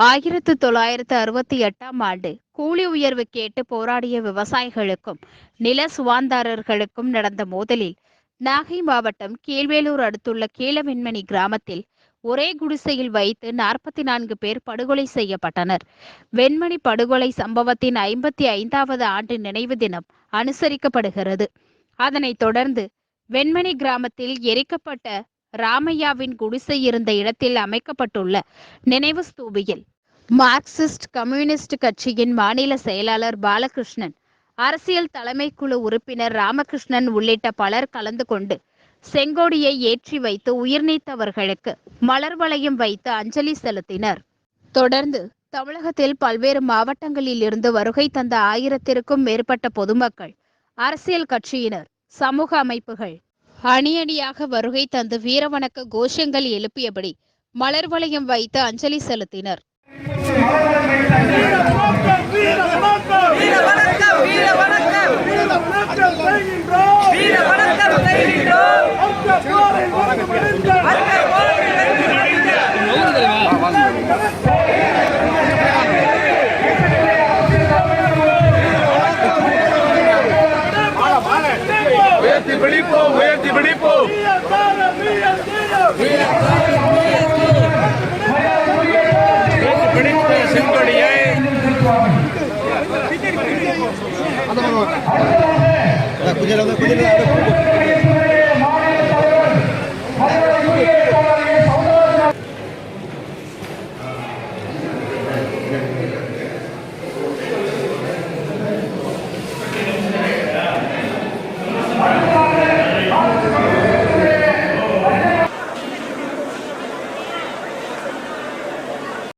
ஆயிரத்து தொள்ளாயிரத்து அறுபத்தி எட்டாம் ஆண்டு கூலி உயர்வு கேட்டு போராடிய விவசாயிகளுக்கும் நில சுவாந்தாரர்களுக்கும் நடந்த மோதலில் நாகை மாவட்டம் கீழ்வேலூர் அடுத்துள்ள கீழவெண்மணி கிராமத்தில் ஒரே குடிசையில் வைத்து நாற்பத்தி நான்கு பேர் படுகொலை செய்யப்பட்டனர். வெண்மணி படுகொலை சம்பவத்தின் ஐம்பத்தி ஐந்தாவது ஆண்டு நினைவு தினம் அனுசரிக்கப்படுகிறது. அதனைத் தொடர்ந்து வெண்மணி கிராமத்தில் எரிக்கப்பட்ட ராமையாவின் குடிசை இருந்த இடத்தில் அமைக்கப்பட்டுள்ள நினைவு ஸ்தூபியில் மார்க்சிஸ்ட் கம்யூனிஸ்ட் கட்சியின் மாநில செயலாளர் பாலகிருஷ்ணன் அரசியல் தலைமைக்குழு உறுப்பினர் ராமகிருஷ்ணன் உள்ளிட்ட பலர் கலந்து கொண்டு செங்கோடியை ஏற்றி வைத்து உயிர் நீத்தவர்களுக்கு மலர் வளையம் வைத்து அஞ்சலி செலுத்தினர். தொடர்ந்து தமிழகத்தில் பல்வேறு மாவட்டங்களில் இருந்து வருகை தந்த ஆயிரத்திற்கும் மேற்பட்ட பொதுமக்கள் அரசியல் கட்சியினர் சமூக அமைப்புகள் அணியணியாக வருகை தந்து வீரவணக்க கோஷங்கள் எழுப்பியபடி மலர் வளையம் வைத்து அஞ்சலி செலுத்தினர். உயர்த்தி பிடிப்போம் உயர்த்தி பிடிப்போம். பிடித்த செங்கொடியை குஜராத் குஜராத்